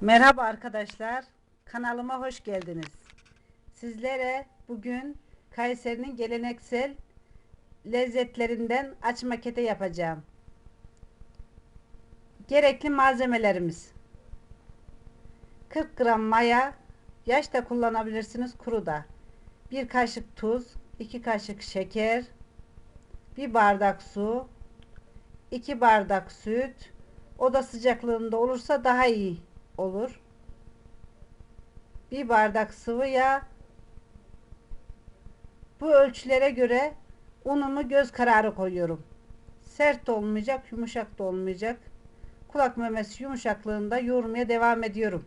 Merhaba arkadaşlar. Kanalıma hoş geldiniz. Sizlere bugün Kayseri'nin geleneksel lezzetlerinden açma kete yapacağım. Gerekli malzemelerimiz 40 gram maya, yaş da kullanabilirsiniz kuru da. 1 kaşık tuz, 2 kaşık şeker, 1 bardak su, 2 bardak süt, oda sıcaklığında olursa daha iyi olur. Bir bardak sıvı yağ. Bu ölçülere göre unumu göz kararı koyuyorum. Sert de olmayacak, yumuşak da olmayacak. Kulak memesi yumuşaklığında yoğurmaya devam ediyorum.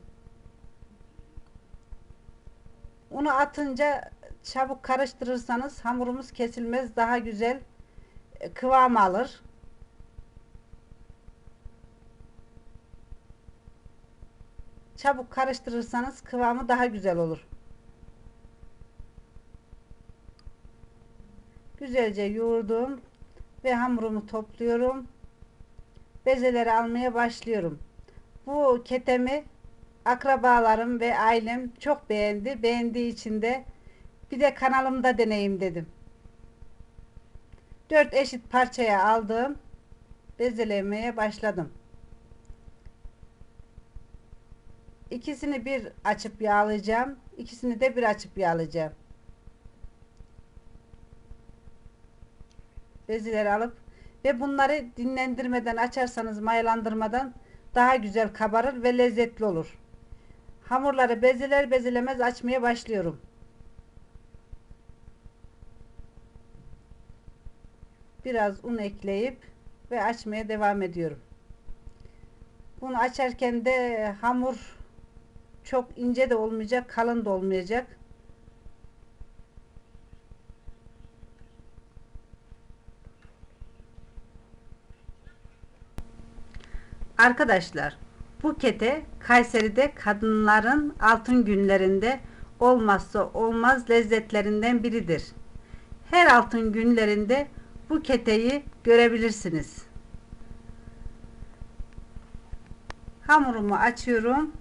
Unu atınca çabuk karıştırırsanız hamurumuz kesilmez, daha güzel e, kıvam alır. Çabuk karıştırırsanız kıvamı daha güzel olur. Güzelce yoğurdum ve hamurumu topluyorum. Bezeleri almaya başlıyorum. Bu ketemi akrabalarım ve ailem çok beğendi. Beğendiği için de bir de kanalımda deneyim dedim. 4 eşit parçaya aldım. Bezelemeye başladım. İkisini bir açıp yağlayacağım. İkisini de bir açıp yağlayacağım. Bezileri alıp ve bunları dinlendirmeden açarsanız mayalandırmadan daha güzel kabarır ve lezzetli olur. Hamurları bezeler bezelemez açmaya başlıyorum. Biraz un ekleyip ve açmaya devam ediyorum. Bunu açarken de hamur çok ince de olmayacak, kalın da olmayacak. Arkadaşlar, bu kete Kayseri'de kadınların altın günlerinde olmazsa olmaz lezzetlerinden biridir. Her altın günlerinde bu keteyi görebilirsiniz. Hamurumu açıyorum.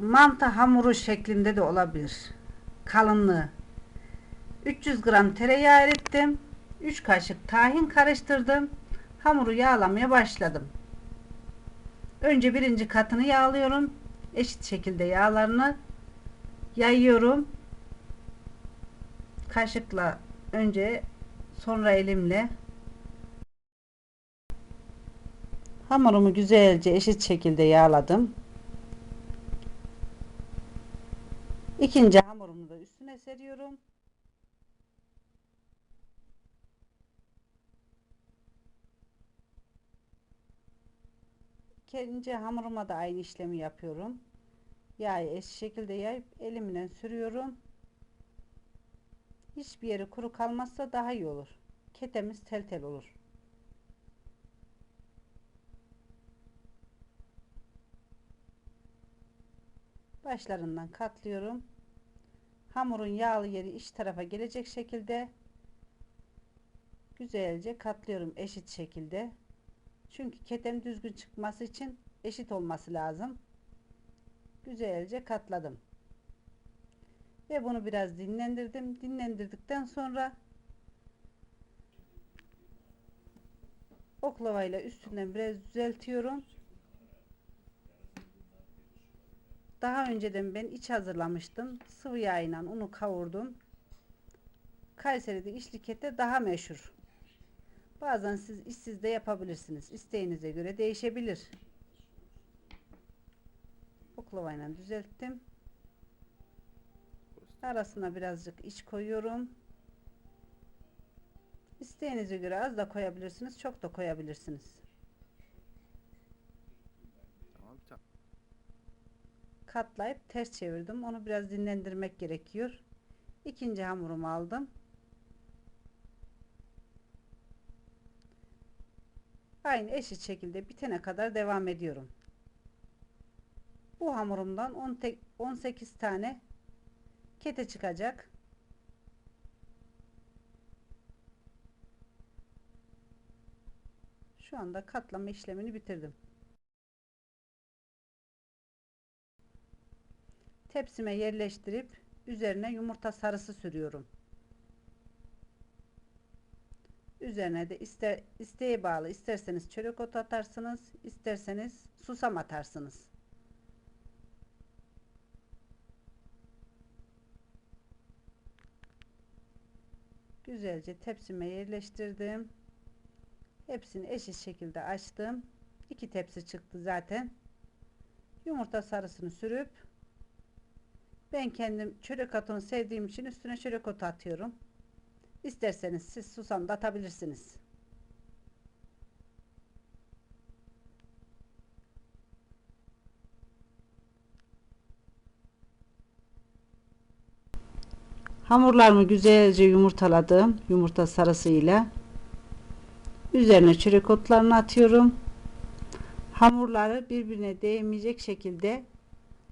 Mantı hamuru şeklinde de olabilir. Kalınlığı. 300 gram tereyağı erittim. 3 kaşık tahin karıştırdım. Hamuru yağlamaya başladım. Önce birinci katını yağlıyorum. Eşit şekilde yağlarını yayıyorum. Kaşıkla önce sonra elimle hamurumu güzelce eşit şekilde yağladım. İkinci hamurumu da üstüne seriyorum. İkinci hamuruma da aynı işlemi yapıyorum. Yağı eşit şekilde yayıp elimle sürüyorum. Hiçbir yeri kuru kalmazsa daha iyi olur. Ketemiz tel tel olur. Başlarından katlıyorum. Hamurun yağlı yeri iç tarafa gelecek şekilde güzelce katlıyorum eşit şekilde. Çünkü keten düzgün çıkması için eşit olması lazım. Güzelce katladım. Ve bunu biraz dinlendirdim. Dinlendirdikten sonra oklavayla üstünden biraz düzeltiyorum. Daha önceden ben iç hazırlamıştım. Sıvı yağ unu kavurdum. Kayseri'de içli kete daha meşhur. Bazen siz işsiz de yapabilirsiniz. İsteğinize göre değişebilir. Oklavayla düzelttim. Arasına birazcık iç koyuyorum. İsteğinize göre az da koyabilirsiniz, çok da koyabilirsiniz. Katlayıp ters çevirdim. Onu biraz dinlendirmek gerekiyor. İkinci hamurumu aldım. Aynı eşit şekilde bitene kadar devam ediyorum. Bu hamurumdan 10 18 tane kete çıkacak. Şu anda katlama işlemini bitirdim. Tepsime yerleştirip üzerine yumurta sarısı sürüyorum. Üzerine de ister, isteğe bağlı isterseniz çörek otu atarsınız, isterseniz susam atarsınız. Güzelce tepsime yerleştirdim. Hepsini eşit şekilde açtım. İki tepsi çıktı zaten. Yumurta sarısını sürüp ben kendim çörek otunu sevdiğim için üstüne çörek otu atıyorum. İsterseniz siz susam da atabilirsiniz. Hamurlarımı güzelce yumurtaladım. Yumurta sarısıyla. Üzerine çörek otlarını atıyorum. Hamurları birbirine değmeyecek şekilde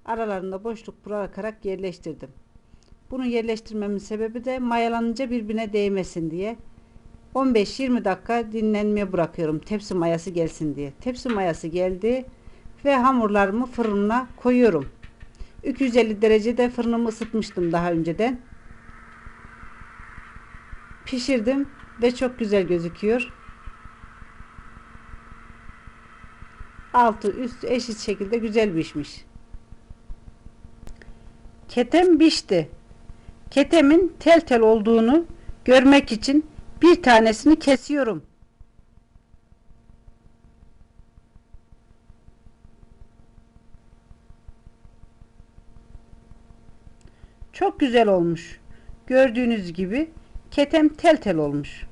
aralarında boşluk bırakarak yerleştirdim. Bunu yerleştirmemin sebebi de mayalanınca birbirine değmesin diye. 15-20 dakika dinlenmeye bırakıyorum tepsi mayası gelsin diye. Tepsi mayası geldi ve hamurlarımı fırına koyuyorum. 250 derecede fırınımı ısıtmıştım daha önceden. Pişirdim ve çok güzel gözüküyor. Altı üstü eşit şekilde güzel pişmiş. Ketem pişti. Ketemin tel tel olduğunu görmek için bir tanesini kesiyorum. Çok güzel olmuş. Gördüğünüz gibi ketem tel tel olmuş.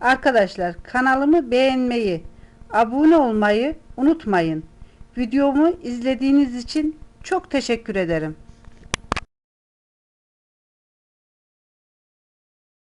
Arkadaşlar kanalımı beğenmeyi, abone olmayı unutmayın. Videomu izlediğiniz için çok teşekkür ederim.